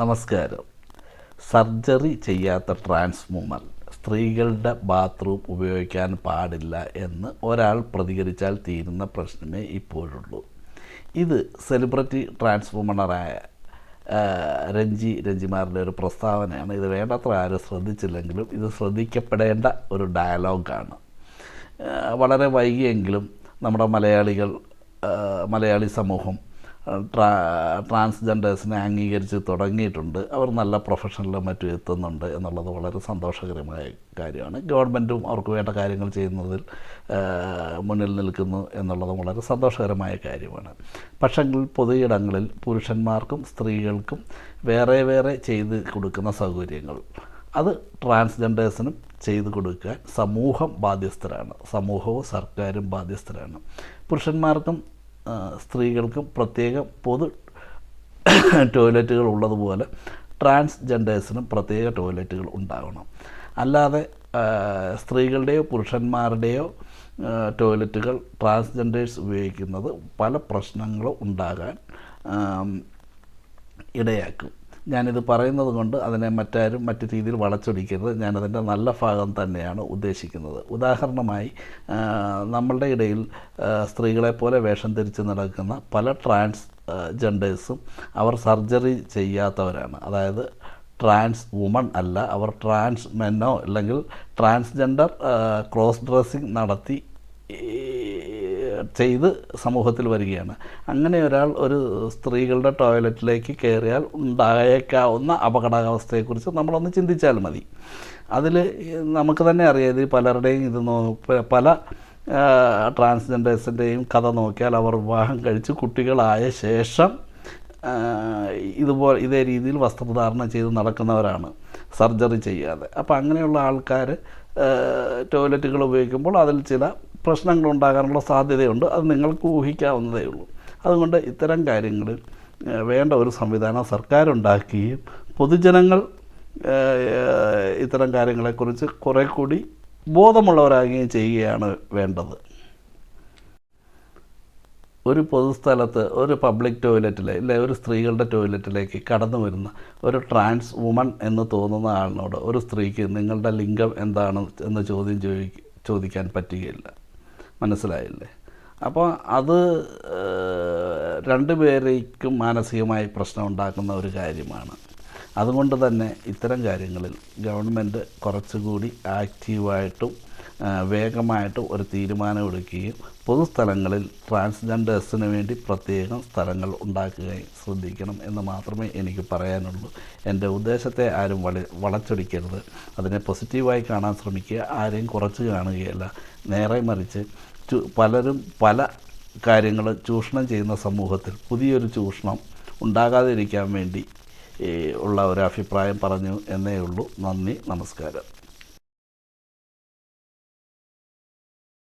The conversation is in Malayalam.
നമസ്കാരം. സർജറി ചെയ്യാത്ത ട്രാൻസ്ഫോമർ സ്ത്രീകളുടെ ബാത്റൂം ഉപയോഗിക്കാൻ പാടില്ല എന്ന് ഒരാൾ പ്രതികരിച്ചാൽ തീരുന്ന പ്രശ്നമേ ഇപ്പോഴുള്ളൂ. ഇത് സെലിബ്രിറ്റി ട്രാൻസ്ഫോമണറായ രഞ്ജി രഞ്ജിമാരുടെ ഒരു പ്രസ്താവനയാണ്. ഇത് വേണ്ടത്ര ആരും ശ്രദ്ധിച്ചില്ലെങ്കിലും ഇത് ശ്രദ്ധിക്കപ്പെടേണ്ട ഒരു ഡയലോഗാണ്. വളരെ വൈകിയെങ്കിലും നമ്മുടെ മലയാളികൾ മലയാളി സമൂഹം ട്രാൻസ്ജെൻഡേഴ്സിനെ അംഗീകരിച്ച് തുടങ്ങിയിട്ടുണ്ട്. അവർ നല്ല പ്രൊഫഷനിലും മറ്റും എത്തുന്നുണ്ട് എന്നുള്ളത് വളരെ സന്തോഷകരമായ കാര്യമാണ്. ഗവൺമെന്റും അവർക്ക് വേണ്ട കാര്യങ്ങൾ ചെയ്യുന്നതിൽ മുന്നിൽ നിൽക്കുന്നു എന്നുള്ളത് വളരെ സന്തോഷകരമായ കാര്യമാണ്. പക്ഷെങ്കിൽ പൊതുയിടങ്ങളിൽ പുരുഷന്മാർക്കും സ്ത്രീകൾക്കും വേറെ വേറെ ചെയ്ത് കൊടുക്കുന്ന സൗകര്യങ്ങൾ. അത് ട്രാൻസ്ജെൻഡേഴ്സിനും ചെയ്തു കൊടുക്കാൻ സമൂഹം ബാധ്യസ്ഥരാണ്. സമൂഹവും സർക്കാരും ബാധ്യസ്ഥരാണ്. പുരുഷന്മാർക്കും സ്ത്രീകൾക്കും പ്രത്യേക പൊതു ടോയ്ലറ്റുകൾ ഉള്ളതുപോലെ ട്രാൻസ്ജെൻഡേഴ്സിനും പ്രത്യേക ടോയ്ലറ്റുകൾ ഉണ്ടാകണം അല്ലാതെ സ്ത്രീകളുടെയോ പുരുഷന്മാരുടെയോ ടോയ്ലറ്റുകൾ ട്രാൻസ്ജെൻഡേഴ്സ് ഉപയോഗിക്കുന്നത് പല പ്രശ്നങ്ങളും ഉണ്ടാകാൻ ഇടയാക്കും. ഞാനിത് പറയുന്നത് കൊണ്ട് അതിനെ മറ്റാരും മറ്റു രീതിയിൽ വളച്ചൊടിക്കരുത്. ഞാനതിന്റെ നല്ല ഭാഗം തന്നെയാണ് ഉദ്ദേശിക്കുന്നത്. ഉദാഹരണമായി നമ്മളുടെ ഇടയിൽ സ്ത്രീകളെപ്പോലെ സ്ത്രീകളെ പോലെ വേഷം ധരിച്ച് നടക്കുന്ന പല ട്രാൻസ് ജെൻഡേഴ്സും അവർ സർജറി ചെയ്യാത്തവരാണ്. അതായത് ട്രാൻസ് വുമൺ അല്ല അവർ ട്രാൻസ് മെന്നോ അല്ലെങ്കിൽ ട്രാൻസ്ജെൻഡർ ക്രോസ് ഡ്രസ്സിങ് നടത്തി ചെയ്ത് സമൂഹത്തിൽ വരികയാണ്. അങ്ങനെ ഒരാൾ ഒരു സ്ത്രീകളുടെ ടോയ്ലറ്റിലേക്ക് കയറിയാൽ ഉണ്ടായേക്കാവുന്ന അപകടാവസ്ഥയെക്കുറിച്ച് നമ്മളൊന്ന് ചിന്തിച്ചാൽ മതി. അതിൽ നമുക്ക് തന്നെ അറിയാം ഇത് പലരുടെയും ഇത് നോ പല ട്രാൻസ്ജെൻഡേഴ്സിന്റെയും കഥ നോക്കിയാൽ അവർ വിവാഹം കഴിച്ച് കുട്ടികളായ ശേഷം ഇതുപോലെ ഇതേ രീതിയിൽ വസ്ത്രധാരണം ചെയ്ത് നടക്കുന്നവരാണ് സർജറി ചെയ്യാതെ. അപ്പോൾ അങ്ങനെയുള്ള ആൾക്കാർ ടോയ്ലറ്റുകൾ ഉപയോഗിക്കുമ്പോൾ അതിൽ ചില പ്രശ്നങ്ങൾ ഉണ്ടാകാനുള്ള സാധ്യതയുണ്ട്. അത് നിങ്ങൾക്ക് ഊഹിക്കാവുന്നതേ ഉള്ളൂ. അതുകൊണ്ട് ഇത്തരം കാര്യങ്ങൾ വേണ്ട ഒരു സംവിധാനം സർക്കാർ ഉണ്ടാക്കുകയും പൊതുജനങ്ങൾ ഇത്തരം കാര്യങ്ങളെക്കുറിച്ച് കുറേ കൂടി ബോധമുള്ളവരാകുകയും ചെയ്യുകയാണ് വേണ്ടത്. ഒരു പൊതുസ്ഥലത്ത് ഒരു പബ്ലിക് ടോയ്ലറ്റിൽ ഇല്ലെ ഒരു സ്ത്രീകളുടെ ടോയ്ലറ്റിലേക്ക് കടന്നു വരുന്ന ഒരു ട്രാൻസ് വുമൺ എന്ന് തോന്നുന്ന ആളിനോട് ഒരു സ്ത്രീക്ക് നിങ്ങളുടെ ലിംഗം എന്താണ് എന്ന് ചോദ്യം ചോദിക്കാൻ പറ്റുകയില്ല. മനസ്സിലായില്ലേ? അപ്പോൾ അത് രണ്ടു രണ്ടുപേരേക്കും മാനസികമായി പ്രശ്നം ഉണ്ടാക്കുന്ന ഒരു കാര്യമാണ്. അതുകൊണ്ട് തന്നെ ഇത്തരം കാര്യങ്ങളിൽ ഗവൺമെന്റ് കുറച്ചുകൂടി ആക്റ്റീവായിട്ടും വേഗമായിട്ടും ഒരു തീരുമാനമെടുക്കുകയും പൊതുസ്ഥലങ്ങളിൽ ട്രാൻസ്ജെൻഡേഴ്സിന് വേണ്ടി പ്രത്യേകം സ്ഥലങ്ങൾ ഉണ്ടാക്കുകയും ശ്രദ്ധിക്കണം എന്ന് മാത്രമേ എനിക്ക് പറയാനുള്ളൂ. എന്റെ ഉദ്ദേശത്തെ ആരും വള വളച്ചൊടിക്കരുത്. അതിനെ പോസിറ്റീവായി കാണാൻ ശ്രമിക്കുക ആരെയും കുറച്ച് കാണുകയല്ല. നേരെ മറിച്ച് പലരും പല കാര്യങ്ങൾ ചൂഷണം ചെയ്യുന്ന സമൂഹത്തിൽ പുതിയൊരു ചൂഷണം ഉണ്ടാകാതിരിക്കാൻ വേണ്ടി ഉള്ള ഒരു അഭിപ്രായം പറഞ്ഞു എന്നേ ഉള്ളൂ. നന്ദി നമസ്കാരം.